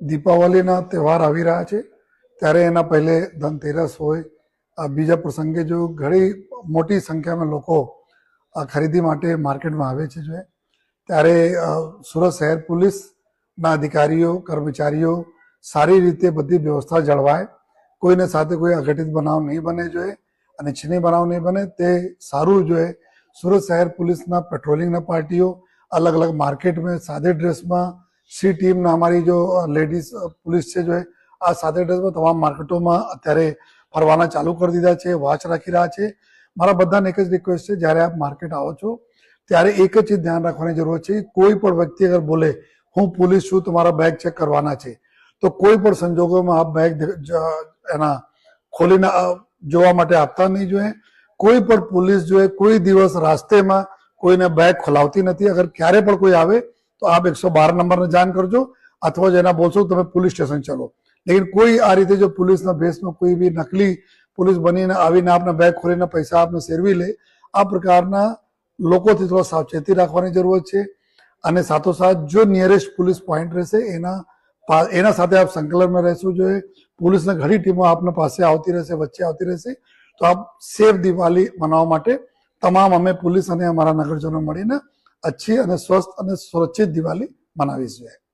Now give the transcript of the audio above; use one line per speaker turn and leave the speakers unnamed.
દીપાવલીના તહેવાર આવી રહ્યા છે, ત્યારે એના પહેલે ધનતેરસ હોય. આ બીજા પ્રસંગે જો ઘણી મોટી સંખ્યામાં લોકો આ ખરીદી માટે માર્કેટમાં આવે છે જો ત્યારે સુરત શહેર પોલીસના અધિકારીઓ, કર્મચારીઓ સારી રીતે બધી વ્યવસ્થા જળવાય. કોઈને સાથે કોઈ અઘટિત બનાવ નહીં બને જોઈએ અને છીની બનાવ નહીં બને, તે સારું જોઈએ સુરત શહેર પોલીસના પેટ્રોલિંગના પાર્ટીઓ અલગ અલગ માર્કેટમાં સાદે ડ્રેસમાં સી ટીમના અમારી જો લેડીઝ પોલીસ છે જો આ સાથે ડ્રેસમાં તમામ માર્કેટોમાં અત્યારે ફરવાના ચાલુ કરી દીધા છે, વોચ રાખી રહ્યા છે. મારા બધાને એક જ રિક્વેસ્ટ છે, જ્યારે આપ માર્કેટ આવો છો, ત્યારે એક જ ચીજ ધ્યાન રાખવાની જરૂર છે. કોઈ પણ વ્યક્તિ અગર બોલે, હું પોલીસ છું, તમારા બેગ ચેક કરવાના છે. તો કોઈ પણ સંજોગોમાં આપ બેગ એના ખોલીને જોવા માટે આપતા નહીં જોઈએ કોઈ પણ પોલીસ જોઈએ કોઈ દિવસ રાસ્તેમાં કોઈને બેગ ખોલાવતી નથી. અગર ક્યારે પણ કોઈ આવે તો આપ એકસો બાર નંબરને જાણ કરજો, અથવા જેના બોલશો તમે પોલીસ સ્ટેશન ચલો. લેકિન કોઈ આ રીતે જો પોલીસના ભેસમાં કોઈ બી નકલી પોલીસ બનીને આવીને આપના બેગ ખોલીને પૈસા આપને સેરવી લે, આ પ્રકારના લોકોથી થોડા સાવચેતી રાખવાની જરૂર છે. અને સાથોસાથ જો નિયરેસ્ટ પોલીસ પોઈન્ટ રહેશે, એના એના સાથે આપ સંકલનમાં રહેશું જોઈએ પોલીસના ઘણી ટીમો આપને પાસે આવતી રહેશે, વચ્ચે આવતી રહેશે, તો આપ સેફ દિવાળી મનાવવા માટે તમામ અમે પોલીસ અને અમારા નગરજનો મળીને અચ્છી અને સ્વસ્થ અને સુરક્ષિત દિવાળી મનાવીશું.